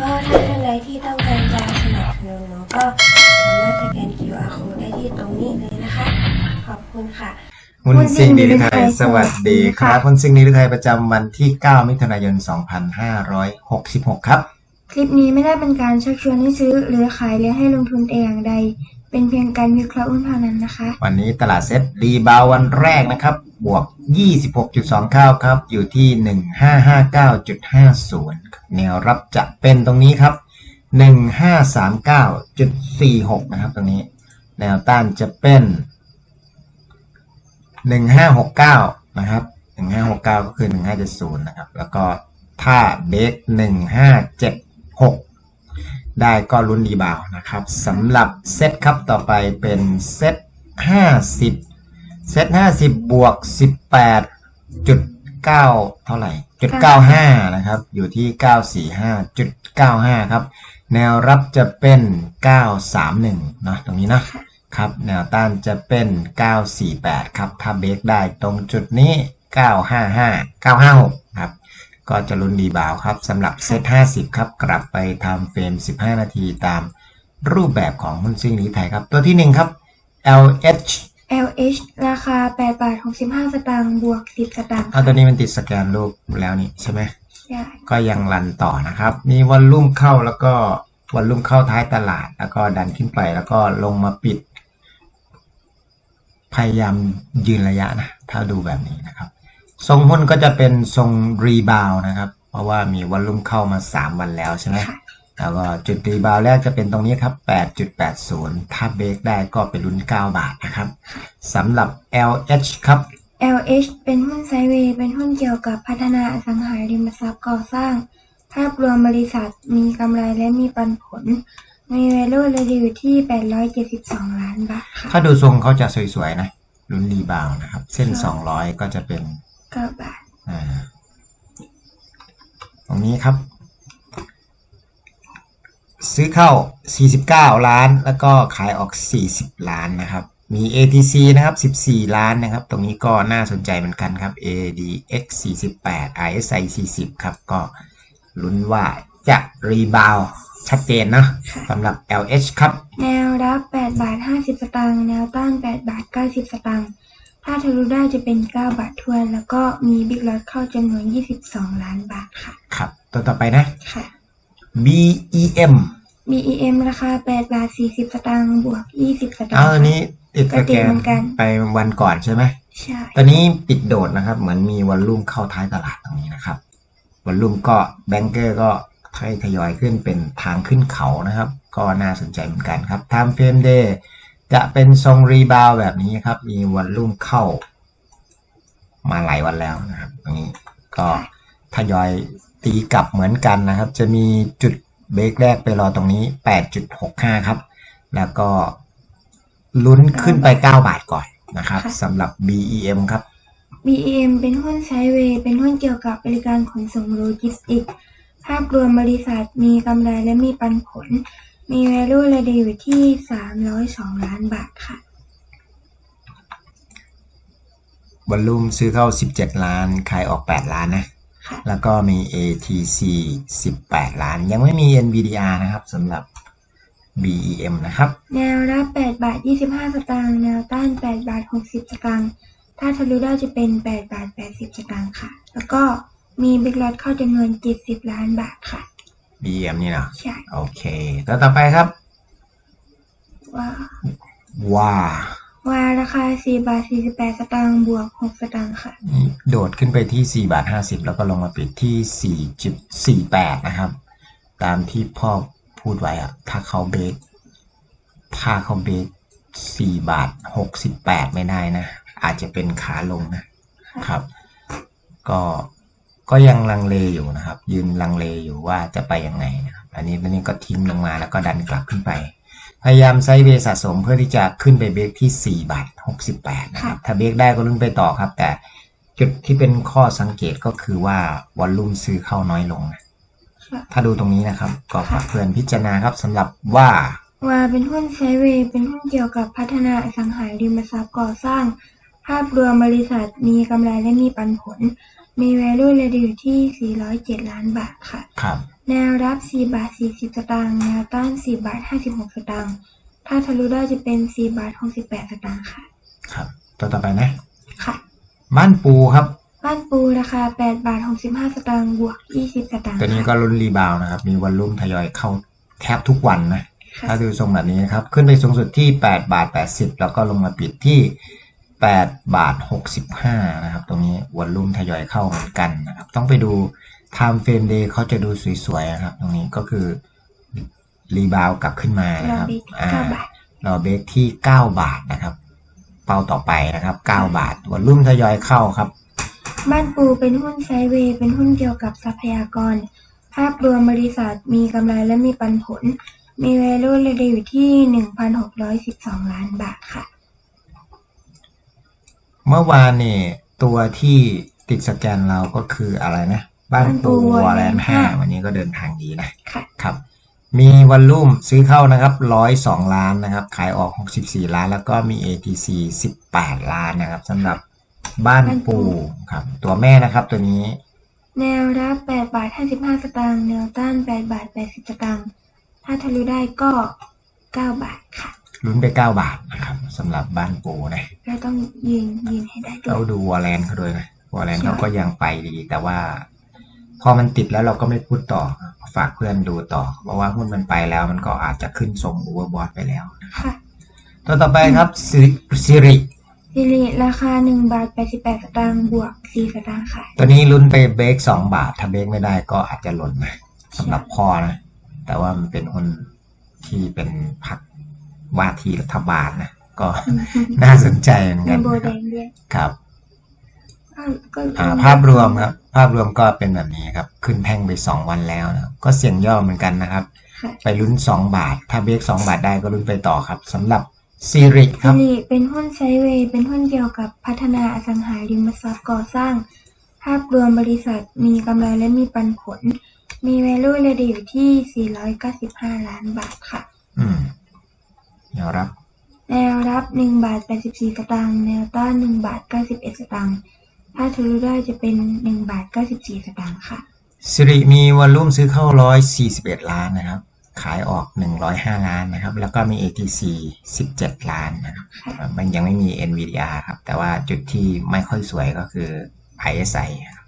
ก็ถ้าท่านใดที่ต้องการจะสนับสนุนหนูก็สามารถสแกน QR code ได้ที่ตรงนี้เลยนะคะ ขอบคุณค่ะหุ้นซิ่งดีลิไทยสวัสดีครับหุ้นซิ่งดีลิไทยประจำวันที่ 9 มิถุนายน 2566 ครับ คลิปนี้ไม่ได้เป็นการชักชวนให้ซื้อ หรือขายหรือให้ลงทุนแต่อย่างใด เป็นเพียงการวิเคราะห์หุ้นเท่านั้นนะคะ วันนี้ตลาดเซ็ตรีบาววันแรกนะครับ บวก 26.29 ครับ อยู่ที่ 1559.50 แนวรับจะเป็นตรงนี้ครับ 1539.46 นะครับตรงนี้ แนวต้านจะเป็น 1569 นะครับ 1569 ก็คือ 1570 นะครับ แล้วก็ถ้าเบรก1576 ได้ก็ลุ้นรีบาวนะครับสำหรับเซตครับต่อไปเป็นเซต50 เซต50 บวก 18จุด9เท่าไหร่จุด95 นะครับ อยู่ที่ 945จุด95 ครับ แนวรับจะเป็น 931เนาะตรงนี้นะครับ แนวต้านจะเป็น 948 ครับ ถ้าเบรกได้ตรงจุดนี้ 955 956 ครับ ก็จะลุ้นรีบาวด์ครับสำหรับเซต50 ครับ กลับไปทำเฟรม 15 นาทีตามรูปแบบของหุ้นซิ่งหรือไทยครับ ตัวที่ 1 ครับ LH LH ราคา8บาท65 สตางค์บวก 10 สตางค์เอาตัวนี้มันติดสแกนรูปแล้วนี่ใช่ไหมใช่ก็ยังรันต่อนะครับ มีวอลลุ่มเข้าแล้วก็วอลลุ่มเข้าท้ายตลาด แล้วก็ดันขึ้นไปแล้วก็ลงมาปิด พยายามยืนระยะนะ ถ้าดูแบบนี้นะครับ ทรงหุ้นก็จะเป็นทรงรีบาวนะครับ เพราะว่ามีวอลลุ่มเข้ามา 3 วันแล้วใช่ไหมค่ะแล้วก็จุดรีบาวแรกจะเป็นตรงนี้ครับ 8.80 ถ้าเบรกได้ก็ไปลุ้น 9 บาทนะครับสำหรับ LH ครับ LH เป็นหุ้นไซด์เวย์เป็นหุ้นเกี่ยวกับพัฒนาอสังหาริมทรัพย์ก่อสร้าง ภาพรวมบริษัทมีกำไรและมีปันผล มี value เลยอยู่ที่ 872 ล้านบาทค่ะถ้าดูทรงเขาจะสวยๆนะลุ้นรีบาวนะครับ เส้น 200 ก็จะเป็น 9บาท อ่า ตรงนี้ครับ ซื้อเข้า 49 ล้าน แล้วก็ขายออก 40 ล้านนะครับ มี ATC นะครับ 14 ล้านนะครับ ตรงนี้ก็น่าสนใจเหมือนกันครับ ADX 48 RSI 40 ครับ ก็ลุ้นว่าจะรีบาวชัดเจนนะสำหรับ LH ครับ แนวรับ 8 บาท 50 สตางค์ แนวต้าน 8 บาท 90 สตางค์ ถ้าทะลุได้จะเป็น 9 บาททวน แล้วก็มีบิ๊กลอตเข้าจำนวน 22 ล้านบาทค่ะ ครับ ตัวต่อไปนะ ค่ะ BEM BEM ราคา 8 บาท 40 สตางค์บวก 20 สตางเอาค์อันนี้ติดสก็แกติดนเหมือนกันไปวันก่อนใช่ไหมใช่ ตอนนี้ปิดโดดนะครับ เหมือนมีวอลลุ่มเข้าท้ายตลาดตรงนี้นะครับวอลลุ่มก็แบงเกอร์ก็ทยอยขึ้นเป็นทางขึ้นเขานะครับ ก็น่าสนใจเหมือนกันครับ Time Frame Day จะเป็นทรงรีบาวแบบนี้ครับ มีวอลลุ่มเข้า มาหลายวันแล้วนะครับตรงนี้ก็ทยอยตีกลับเหมือนกันนะครับ จะมีจุดเบรกแรกไปรอตรงนี้ 8.65 ครับ แล้วก็ลุ้นขึ้นไป 9 บาทก่อนนะครับสำหรับ BEM ครับ BEM เป็นหุ้นไซด์เวย์เป็นหุ้นเกี่ยวกับบริการขนส่งโลจิสติกส์ภาพรวมบริษัทมีกำไรและมีปันผล มี value เลยอยู่ที่302ล้านบาทค่ะ วอลลุ่มซื้อเข้า 17 ล้าน ขายออก 8 ล้านนะ ค่ะ แล้วก็มี ATC 18 ล้าน ยังไม่มี NVDR นะครับสำหรับ BEM นะครับ แนวรับ8บาท25สตางค์แนวต้าน8บาท60สตางค์ถ้าทะลุได้จะเป็น8บาท80สตางค์ค่ะ แล้วก็มีบิ๊กลอตเข้าจำนวน70ล้านบาทค่ะ BEM นี่นะใช่โอเค ตัวต่อไปครับ ว่าว้าว่าราคา4บาท48สตางค์บวก6สตางค์ค่ะ โดดขึ้นไปที่4บาท50แล้วก็ลงมาปิดที่4.48นะครับ ตามที่พ่อพูดไว้อะถ้าเขาเบรกถ้าเขาเบรก4บาท68ไม่ได้นะ อาจจะเป็นขาลงนะครับ ก็ ก็ยังลังเลอยู่นะครับ ยืนลังเลอยู่ว่าจะไปยังไงนะครับอันนี้อันนี้ก็ทิ้งลงมาแล้วก็ดันกลับขึ้นไป พยายามไซด์เวย์สะสมเพื่อที่จะขึ้นไปเบรกที่ 4 บาท 68 นะครับ ถ้าเบรกได้ก็ลุ้นไปต่อครับ แต่จุดที่เป็นข้อสังเกตก็คือว่าวอลลุ่มซื้อเข้าน้อยลงนะค่ะถ้าดูตรงนี้นะครับ ก็ฝากเพื่อนพิจารณาครับสำหรับว่าว่าเป็นหุ้นไซด์เวย์เป็นหุ้นเกี่ยวกับพัฒนาอสังหาริมทรัพย์ก่อสร้าง ภาพรวมบริษัทมีกำไรและมีปันผล มี value เลยอยู่ที่ 407 ล้านบาทค่ะ ครับ แนวรับ 4 บาท 40 สตางค์ แนวต้าน 4 บาท 56 สตางค์ ถ้าทะลุได้จะเป็น 4 บาท 68 สตางค์ค่ะ ครับ ตัวต่อไปนะ ค่ะ บ้านปูครับ บ้านปูราคา 8 บาท 65 สตางค์ บวก 20 สตางค์ตัวนี้ก็ลุ้นรีบาวด์นะครับ มีวอลลุ่มทยอยเข้าแทบทุกวันนะค่ะถ้าดูทรงแบบนี้นะครับ ขึ้นไปสูงสุดที่ 8 บาท 80 แล้วก็ลงมาปิดที่ 8 บาท 65 นะครับ ตรงนี้วอลลุ่มทยอยเข้าเหมือนกันนะครับ ต้องไปดู time frame day เขาจะดูสวยๆนะครับ ตรงนี้ก็คือรีบาวกลับขึ้นมานะครับรอเบรกที่อ่าเก้าบาทรอเบรกที่ 9 บาทนะครับ เป้าต่อไปนะครับ 9 บาทวอลลุ่มทยอยเข้าครับ บ้านปูเป็นหุ้นไซด์เวย์เป็นหุ้นเกี่ยวกับทรัพยากร ภาพรวมบริษัทมีกำไรและมีปันผล มี value เลยอยู่ที่ 1,612 ล้านบาทค่ะ เมื่อวานนี่ตัวที่ติดสแกนเราก็คืออะไรนะ บ้านปูบ้านปูวอลแลน Warland ด์ห้า5วันนี้ก็เดินทางดีนะค่ะ ครับ มีวอลลุ่มซื้อเข้านะครับร้อยสองล้านนะครับ ขายออกหกสิบสี่ล้าน แล้วก็มี ATC สิบแปดล้านนะครับสำหรับบ้านบ้านปูปูครับ ตัวแม่นะครับตัวนี้ แนวรับ8บาท55สตางค์แนวต้าน8บาท80สตางค์ถ้าทะลุได้ก็9บาทค่ะ ลุ้นไปเก้าบาทนะครับสำหรับบ้านปูนะเราต้องยืนยืนให้ได้ด้วเรายดูวอลแลนด์เขาด้วยนะวอลแลนด์ใช่เขาก็ยังไปดี แต่ว่า พอมันติดแล้วเราก็ไม่พูดต่อ ฝากเพื่อนดูต่อ เพราะว่าหุ้นมันไปแล้วมันก็อาจจะขึ้นส่งโอเวอร์บอทไปแล้วค่ะตัวต่อไปครับซิซิริซิริราคา1บาท88สตางค์บวก4สตางค์ค่ะ ตัวนี้ลุ้นไปเบรกสองบาทถ้าเบรกไม่ได้ก็อาจจะหล่นนะสำหรับพ่อนะ แต่ว่ามันเป็นหุ้นที่เป็นพัก ว่าที่รัฐบาลนะก็น่าสนใจเหมือนมีกันโบนะคแดรับงด้วยครับก็อ่าภาพรวมครับ ภาพรวมก็เป็นแบบนี้ครับ ขึ้นแท่งไปสองวันแล้วนะครับก็เสี่ยงย่อเหมือนกันนะครับค่ะไปลุ้นสองบาท ถ้าเบรกสองบาทได้ก็ลุ้นไปต่อครับสำหรับซีริคซิรับริเป็นหุ้นไซด์เวย์เป็นหุ้นเกี่ยวกับพัฒนาอสังหาริมทรัพย์ก่อสร้าง ภาพรวมบริษัทมีกำไรและมีปันผล มี value เลยอยู่ที่ 495 ล้านบาทค่ะ อืม เดี๋ยวรับ แนวรับ1บาท84สตางค์แนวต้าน1บาท91สตางค์ถ้าทะลุได้จะเป็น1บาท94สตางค์ค่ะสิริมีวอลลุ่มซื้อเข้า141ล้านนะครับ ขายออก105ล้านนะครับ แล้วก็มี ATC 17ล้านนะครับค่ะมันยังไม่มี NVDR ครับ แต่ว่าจุดที่ไม่ค่อยสวยก็คือ ISI ครับ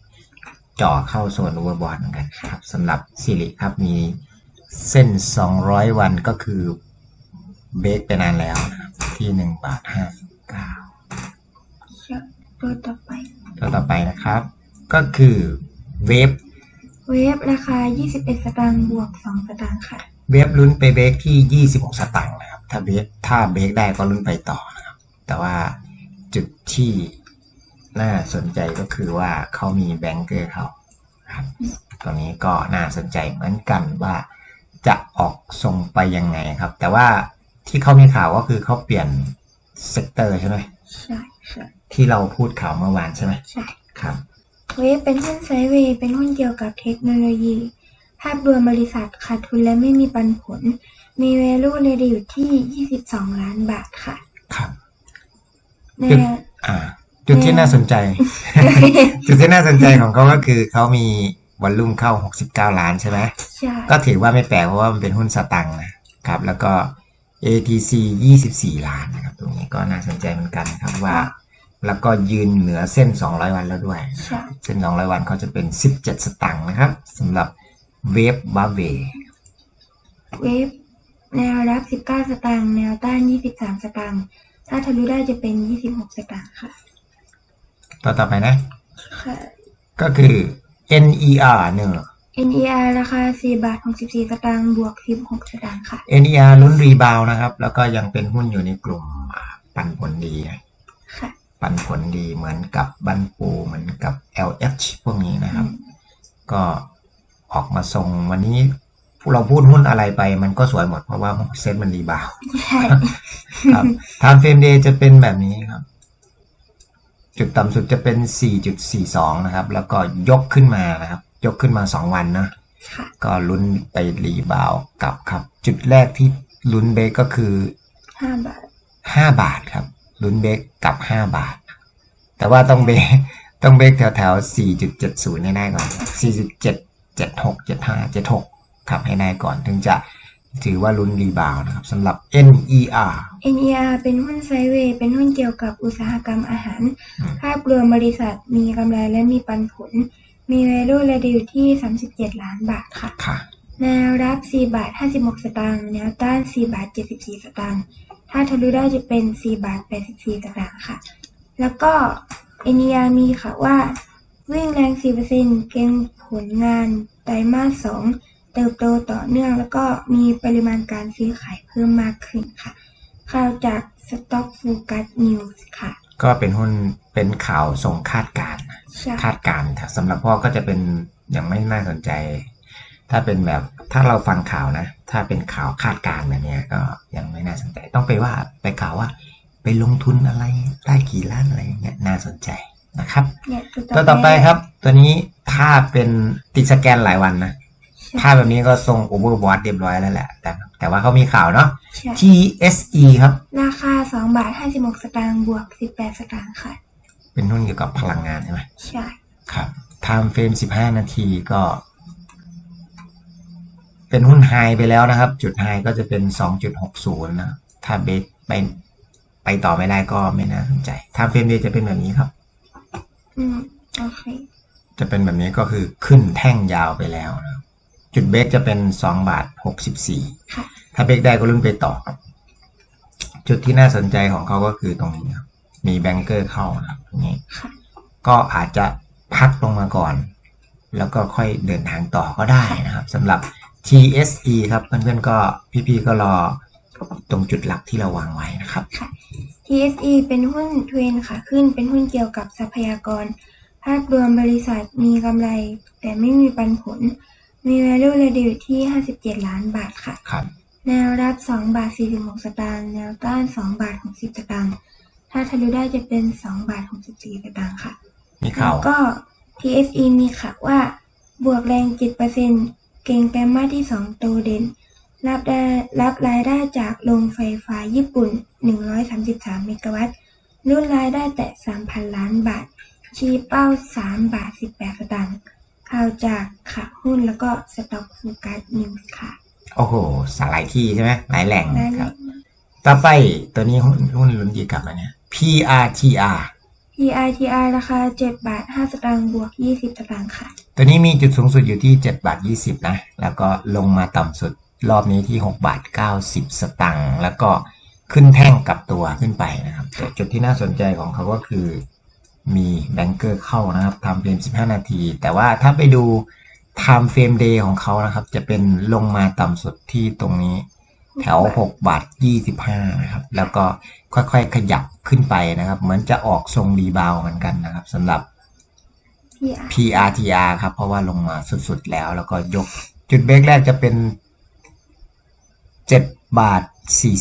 จ่อเข้าโซน o อ e r b o u เหมือนกันครับสำหรับสิริครับมีเส้น 200 วันก็คือ เบรกไปนานแล้วนะครับที่1บาท59ตัวต่อไปตัวต่อไปนะครับ ก็คือเวฟเวฟราคา 21 สตางค์บวก 2 สตางค์ค่ะ เวฟลุ้นไปเบรกที่ 26 สตางค์นะครับ ถ้าเบรกถ้าเบรกได้ก็ลุ้นไปต่อนะครับ แต่ว่าจุดที่น่าสนใจก็คือว่าเขามีแบงเกอร์เขาครับตรงนี้ก็น่าสนใจเหมือนกันว่าจะออกทรงไปยังไงครับ แต่ว่า ที่เขามีข่าวก็คือเขาเปลี่ยนเซกเตอร์ใช่ไหมใช่ใช่ที่เราพูดข่าวเมื่อวานใช่ไหมใช่ครับเวฟเป็นหุ้นไซด์เวย์เป็นหุ้นเกี่ยวกับเทคโนโลยี ภาพรวมบริษัทขาดทุนและไม่มีปันผล มี value เลยอยู่ที่ 22 ล้านบาทค่ะ ครับแนจุดวอ่า จุดที่น่าสนใจ จุดที่น่าสนใจของเขาก็คือเขามีวอลลุ่มเข้า 69 ล้านใช่ไหมใช่ก็ถือว่าไม่แปลกเพราะว่ามันเป็นหุ้นสตังค์นะครับ แล้วก็ ATC 24 ล้านนะครับ ตรงนี้ก็น่าสนใจเหมือนกันครับว่า แล้วก็ยืนเหนือเส้น 200 วันแล้วด้วย ใช่ เส้น 200 วันเขาจะเป็น 17 สตังค์นะครับสำหรับเวฟบาเวเวฟแนวรับ 19 สตางค์แนวต้าน 23 สตางค์ถ้าทะลุได้จะเป็น 26 สตางค์ค่ะ ต่อต่อไปนะ ค่ะ ก็คือ NER เนอะ NER ราคา 4 บาท 64 สตางค์ บวก 16 สตางค์ค่ะ NER ลุ้นรีบาวนะครับ แล้วก็ยังเป็นหุ้นอยู่ในกลุ่มอ่าปันผลดีนะค่ะ ปันผลดีเหมือนกับบันปูเหมือนกับ LH พวกนี้นะครับ ก็ออกมาทรงวันนี้เราพูดหุ้นอะไรไปมันก็สวยหมดเพราะว่าเซ็ตมันรีบาวด์ใช่ครับ time frame day จะเป็นแบบนี้ครับ จุดต่ำสุดจะเป็น 4.42 นะครับ แล้วก็ยกขึ้นมานะครับ ยกขึ้นมา2วันนะค่ะก็ลุ้นไปรีบาวด์กลับครับ จุดแรกที่ลุ้นเบรกก็คือ5บาท5บาทครับ ลุ้นเบรกกับ5บาท แต่ว่าต้องเบรกต้องเบรกแถวแถว4.70ให้ได้ก่อน4.7 76 75 76ครับให้ได้ก่อนถึงจะถือว่าลุ้นรีบาวด์นะครับสำหรับ NER NER เป็นหุ้นไซด์เวย์เป็นหุ้นเกี่ยวกับอุตสาหกรรมอาหารอืมภาพรวมบริษัทมีกำไรและมีปันผล มี value และดีอยู่ที่ 37 ล้านบาทค่ะ ค่ะ แนวรับ 4 บาท 56 สตางค์ แนวต้าน 4 บาท 74 สตางค์ ถ้าทะลุได้จะเป็น 4 บาท 84 สตางค์ค่ะ แล้วก็ NER มีค่ะว่า วิ่งแรง 4%เก่งผลงานไตรมาส 2 เติบโตต่อเนื่อง แล้วก็มีปริมาณการซื้อขายเพิ่มมากขึ้นค่ะ ข่าวจาก Stock Focus News ค่ะ ก็เป็นหุ้นเป็นข่าวทรงคาดการณ์ใช่ คาดการณ์สำหรับพ่อก็จะเป็นยังไม่น่าสนใจ ถ้าเป็นแบบถ้าเราฟังข่าวนะ ถ้าเป็นข่าวคาดการณ์แบบเนี้ยก็ยังไม่น่าสนใจ ต้องไปว่าไปข่าวว่า ไปลงทุนอะไรได้กี่ล้านอะไรอย่างเงี้ยน่าสนใจนะครับ เนี่ยตัวต่อไปครับ ตัวนี้ถ้าเป็นติดสแกนหลายวันนะ ภาพแบบนี้ก็ทรงโอเวอร์บอทเรียบร้อยแล้วแหละ แต่แต่ว่าเขามีข่าวเนาะ ใช่ TSE ครับ ราคา2บาท56สตางค์บวก18สตางค์ค่ะ เป็นหุ้นเกี่ยวกับพลังงานใช่ไหมใช่ ครับ time frame 15นาทีก็ เป็นหุ้นไฮไปแล้วนะครับ จุดไฮก็จะเป็น2.60นะ ถ้าเบสไปไปต่อไม่ได้ก็ไม่น่าสนใจ time frame day จะเป็นแบบนี้ครับ อืม โอเค จะเป็นแบบนี้ก็คือขึ้นแท่งยาวไปแล้วนะ จุดเบรกจะเป็น2บาท64ค่ะถ้าเบรกได้ก็ลุ้นไปต่อครับ จุดที่น่าสนใจของเขาก็คือตรงนี้ครับมีแบงเกอร์เข้านะครับตรงนี้ค่ะก็อาจจะพักลงมาก่อน แล้วก็ค่อยเดินทางต่อก็ได้นะครับสำหรับ TSE ครับเพื่อนๆก็พี่ๆก็รอตรงจุดหลักที่เราวางไว้นะครับ TSE เป็นหุ้นเทรนขาขึ้นเป็นหุ้นเกี่ยวกับทรัพยากร ภาพรวมบริษัทมีกำไร แต่ไม่มีปันผล มี value และดีอยู่ที่ 57 ล้านบาทค่ะ ครับ แนวรับ 2 บาท 46 สตางค์ แนวต้าน 2 บาท 60 สตางค์ ถ้าทะลุได้จะเป็น 2 บาท 64 สตางค์ค่ะ มีแล้ข่าววก็ TSE มีข่าวว่า บวกแรง 7%เก่งแต้มมาที่ 2 โตเด่น รับได้รับรายได้จากโรงไฟฟ้าญี่ปุ่น 133 เมกะวัตต์ รุ่นรายได้แต่ 3,000 ล้านบาท ชี้เป้า 3 บาท 18 สตางค์ ข่าวจากข่าวหุ้นแล้วก็สต็อกฟูกัสนิวส์ค่ะ โอ้โห สาหลายที่ใช่ไหมหลายแหล่งได้คเลรับยต่อไปตัวนี้หุ้นหุ้นลุ้นกี่กลับมาเนี่ย PRTR PITR ราคา7บาท5สตางค์บวก 20สตางค์ค่ะ ตัวนี้มีจุดสูงสุดอยู่ที่ 7 บาท 20 นะ แล้วก็ลงมาต่ำสุดรอบนี้ที่ 6 บาท 90 สตังค์แล้วก็ขึ้นแท่งกลับตัวขึ้นไปนะครับแต่จุดที่น่าสนใจของเขาก็คือ มีแบงเกอร์เข้านะครับทำเฟรม 15 นาที แต่ว่าถ้าไปดู time frame day ของเขานะครับ จะเป็นลงมาต่ำสุดที่ตรงนี้ แถว 6 บาท 25 นะครับ แล้วก็ค่อยๆ ขยับขึ้นไปนะครับ เหมือนจะออกทรงรีบาวด์เหมือนกันนะครับสำหรับ PR PRTR ครับ เพราะว่าลงมาสุดๆแล้ว แล้วก็ยกจุดเบรกแรกจะเป็น 7 บาท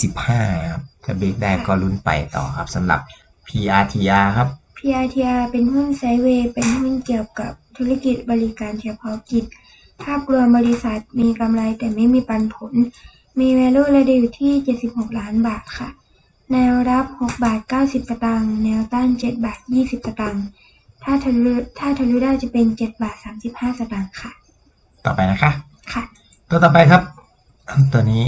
45 ครับถ้าเบรกได้ก็ลุ้นไปต่อครับสำหรับ PRTR ครับ PITR เป็นหุ้นไซด์เวย์เป็นหุ้นเกี่ยวกับธุรกิจบริการเฉพาะกิจ ภาพรวมบริษัทมีกำไรแต่ไม่มีปันผล มี value และดีอยู่ที่ 76 ล้านบาทค่ะ แนวรับ 6 บาท 90 สตางค์ แนวต้าน 7 บาท 20 สตางค์ ถ้าทะลุถ้าทะลุได้จะเป็น 7 บาท 35 สตางค์ค่ะ ต่อไปนะคะ ค่ะ ตัวต่อไปครับ ตัวนี้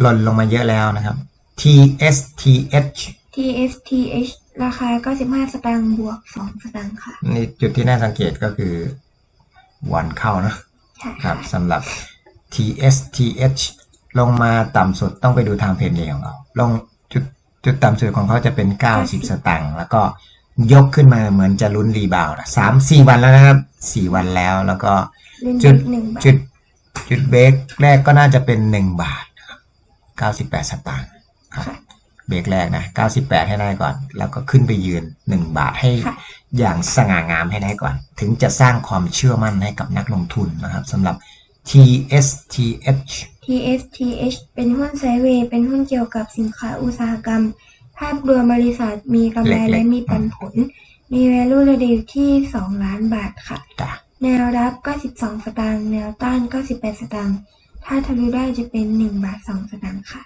หล่นลงมาเยอะแล้วนะครับ TSTH TSTH ราคา95สตางค์บวก2สตางค์ค่ะ นี่จุดที่น่าสังเกตก็คือวันเข้านะใช่ครัค่ะบสำหรับ TSTH ลงมาต่ำสุดต้องไปดูทางเพนเดของเราลงจุดจุดต่ำสุดของเขาจะเป็น 90 สตางค์แล้วก็ยกขึ้นมาเหมือนจะลุ้นรีบาวด์นะสามสี่วันแล้วนะครับสี่วันแล้วแล้วก็เล่นจุดหนึ่งบาทจุดจุดเบรกแรกก็น่าจะเป็น1บาทนะครับ98สตางค์ครับค่ะ เบรกแรกนะ 98 ให้ได้ก่อน แล้วก็ขึ้นไปยืน 1 บาทให้ค่ะอย่างสง่างามให้ได้ก่อน ถึงจะสร้างความเชื่อมั่นให้กับนักลงทุนนะครับสำหรับ TSTH TSTH เป็นหุ้นไซด์เวย์เป็นหุ้นเกี่ยวกับสินค้าอุตสาหกรรม ภาพรวมบริษัทมีกำไรเล็กๆและมีปันผล มี value ระดีอยู่ที่ 2 ล้านบาทค่ะจ้ะแนวรับ 92 สตางค์ แนวต้าน 98 สตางค์ ถ้าทะลุได้จะเป็น 1 บาท 2 สตางค์ค่ะ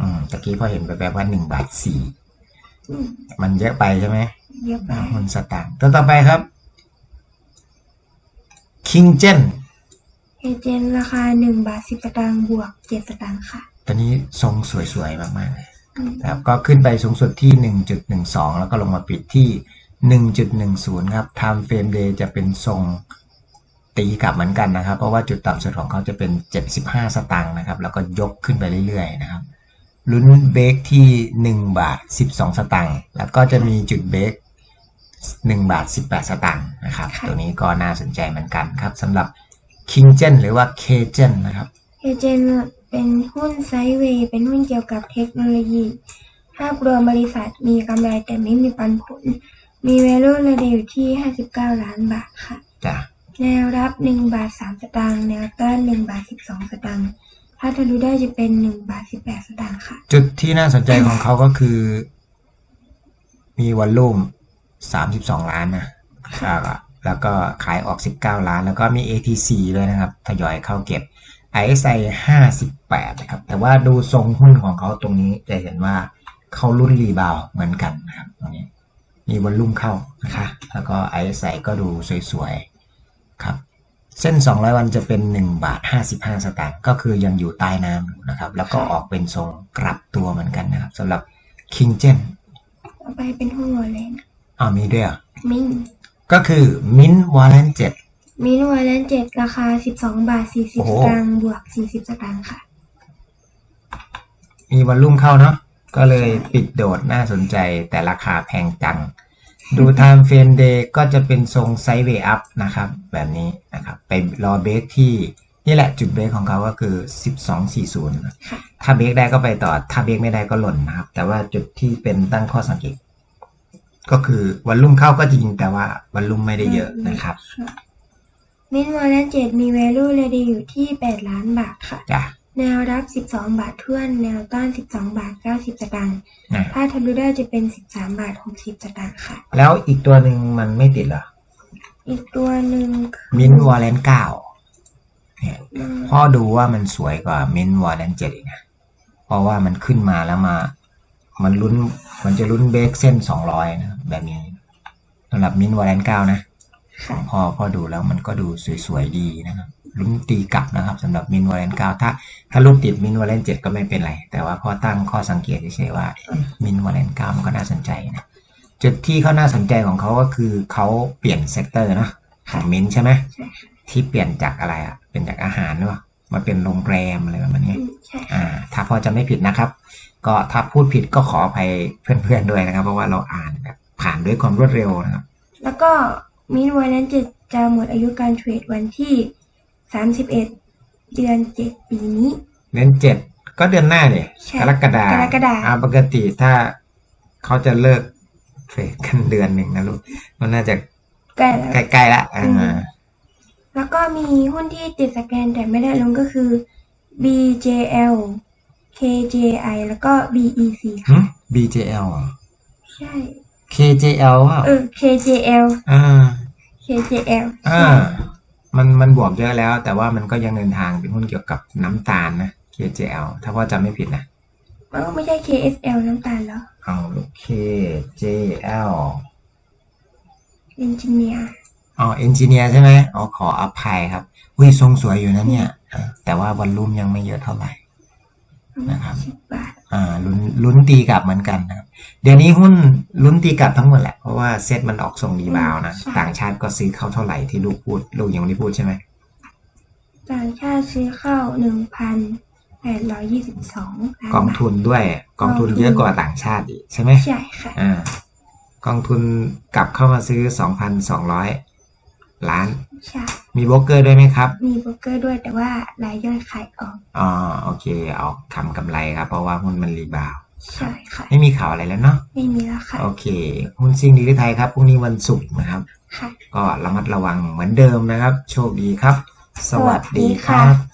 อืมตะกี้พอเห็นแบบๆว่า1บาทอืม4มันเยอะไปใช่ไหมเยอะไปหุ้นสตางค์ตัวต่อไปครับคิงเจนเอเจนราคาหนึ่งบาทสิบสตางค์บวกเจ็ดสตางค์ค่ะตัวนี้ทรงสวยๆมากๆเลยอืมนะครับก็ขึ้นไปสูงสุดที่ 1.12 แล้วก็ลงมาปิดที่ 1.10 ครับ Time Frame Day จะเป็นทรงตีกลับเหมือนกันนะครับ เพราะว่าจุดต่ำสุดของเขาจะเป็น 75 สตางค์นะครับ แล้วก็ยกขึ้นไปเรื่อยๆนะครับ ลุ้นเบรกที่ 1 บาท 12 สตางค์แล้วก็จะมีจุดเบรก1 บาท 18 สตางค์นะครับค่ะตัวนี้ก็น่าสนใจเหมือนกันครับสำหรับ King Gen หรือว่า K Gen นะครับเอเจนเป็นหุ้นไซด์เวย์เป็นหุ้นเกี่ยวกับเทคโนโลยี ภาพรวมบริษัทมีกำไรแต่ไม่มีปันผล มี value ระดับอยู่ที่ 59 ล้านบาทค่ะ จ้ะแนวรับ 1 บาท 3 สตางค์แนวต้าน 1 บาท 12 สตางค์ ถ้าทะลุได้จะเป็น1บาท18สตางค์ค่ะ จุดที่น่าสนใจของเขาก็คือ มีวอลลุ่ม32ล้านนะครับแล้วก็ขายออก 19 ล้าน แล้วก็มี ATC ด้วยนะครับ ทยอยเข้าเก็บ ISI 58 นะครับ แต่ว่าดูทรงหุ้นของเขาตรงนี้จะเห็นว่าเขารุ่นรีบาวเหมือนกันนะครับตรงนี้ มีวอลลุ่มเข้านะคะ แล้วก็ ISI ก็ดูสวยๆ ครับ เส้น 200 วันจะเป็น 1 บาท 55 สตางค์ก็คือยังอยู่ใต้น้ำอยู่นะครับ แล้วก็ออกเป็นทรงกลับตัวเหมือนกันนะครับสำหรับ King Gen ต่อไปเป็นหุ้นวอลเลนอ้าวมีด้วยเหรอมินก็คือ Mint Wallet 7มินวอลเลนเจ็ดราคา 12 บาท 40โอ้โหสตางค์บวก 40 สตางค์ค่ะ มีวอลลุ่มเข้าเนาะก็เลยปิดโดดน่าสนใจแต่ราคาแพงจัง ดู Time Frame Day ก็จะเป็นทรงไซด์เวย์อัพนะครับ แบบนี้นะครับ ไปรอเบรกที่นี่แหละจุดเบรกของเขาก็คือ 1240นะค่ะถ้าเบรกได้ก็ไปต่อ ถ้าเบรกไม่ได้ก็หล่นนะครับ แต่ว่าจุดที่เป็นตั้งข้อสังเกต ก็คือวันลุ่มเข้าก็จริงแต่ว่าวันลุ่มไม่ได้เยอะนะครับ มินวอลเลนเจ็ดมี value ระดับอยู่ที่ 8 ล้านบาทค่ะ จ้ะ แนวรับ 12 บาทท้วน แนวต้าน 12 บาท 90สตางค์นะถ้าทะลุได้จะเป็น 13 บาท 60สตางค์ค่ะ แล้วอีกตัวหนึ่งมันไม่ติดเหรอ อีกตัวหนึ่งคือมินวอลเลนเก้าเนี่ยอืมพ่อดูว่ามันสวยกว่ามินวอลเลนเจ็ดอีกนะ เพราะว่ามันขึ้นมาแล้วมา มันลุ้น มันจะลุ้นเบรกเส้นสองร้อยนะ แบบนี้สำหรับมินวอลเลนเก้านะขค่ะองพ่อพ่อดูแล้วมันก็ดูสวยๆดีนะครับ ลุ้นตีกลับนะครับสำหรับมินวอลเลนเก้าถ้าถ้าลุ้นติดมินวอลเลนเจ็ดก็ไม่เป็นไร แต่ว่าพ่อตั้งข้อสังเกตเฉยๆว่ามินวอลเลนเก้ามันก็น่าสนใจนะจุดที่เขาน่าสนใจของเขาก็คือเขาเปลี่ยนเซกเตอร์เนอะของมินใช่ไหมใช่ค่ะที่เปลี่ยนจากอะไรอะเป็นจากอาหารหรือเปล่ามาเป็นโรงแรมอะไรประมาณนี้อืมใช่อ่า ถ้าพอจะไม่ผิดนะครับ ก็ถ้าพูดผิดก็ขออภัยเพื่อนๆด้วยนะครับ เพราะว่าเราอ่านแบบผ่านด้วยความรวดเร็วนะครับ แล้วก็มินวอลเลนเจ็ดจะหมดอายุการเทรดวันที่ 31เดือน7ปีนี้ เดือนเจ็ดก็เดือนหน้าเนี่ยใช่กรกฎากรกฎา อ่าปกติถ้าเขาจะเลิกเทรดกันเดือนหนึ่งนะลูกมันน่าจะใกล้แล้ว ใกล้ๆละอ่อืามแล้วก็มีหุ้นที่ติดสแกนแต่ไม่ได้ลงก็คือ BJL KJI แล้วก็ BEC หึ ค่ะ BJL เหรอ ใช่ KJL อะเออ KJL อ่า KJL อ่า มันมันบวกเยอะแล้ว แต่ว่ามันก็ยังเดินทางเป็นหุ้นเกี่ยวกับน้ำตาลนะ KJL ถ้าพ่อจำไม่ผิดนะเออไม่ใช่ KSL น้ำตาลเหรอเอาลูก KJL Engineer อ๋อเอนจิเนียร์ใช่ไหมอ๋อขออภัยครับวิทรงสวยอยู่นะเนี่ยเออแต่ว่าวันลุ่มยังไม่เยอะเท่าไหร่นะครับ สิบบาทอ่า ลุ้นลุ้นตีกลับเหมือนกันนะครับ เดี๋ยวนี้หุ้นลุ้นตีกลับทั้งหมดแหละ เพราะว่าเซ็ตมันออกส่งรีบาวด์นะใช่ต่างชาติก็ซื้อเข้าเท่าไหร่ที่ลูกพูด ลูกยังไม่ได้พูดใช่ไหม ต่างชาติซื้อเข้าหนึ่งพันแปดร้อยยี่สิบสองล้านกองบาททุนด้วยกองทุนกองทุนเยอะกว่าต่างชาติอีกใช่ไหมใช่ค่ะอ่ากองทุนกลับเข้ามาซื้อ2,200 ล้าน ใช่มีโบรกเกอร์ด้วยไหมครับ มีโบรกเกอร์ด้วยแต่ว่ารายย่อยขายออก อ๋อโอเค ออกทำกำไรครับ เพราะว่าหุ้นมันรีบาวด์ใช่ค่ะ ไม่มีข่าวอะไรแล้วเนาะ ไม่มีแล้วค่ะ โอเค หุ้นซิ่งดีหรือไทยครับพรุ่งนี้วันศุกร์นะครับ ค่ะ ก็ระมัดระวังเหมือนเดิมนะครับ โชคดีครับ สวัสดีครัสวัสดีบค่ะ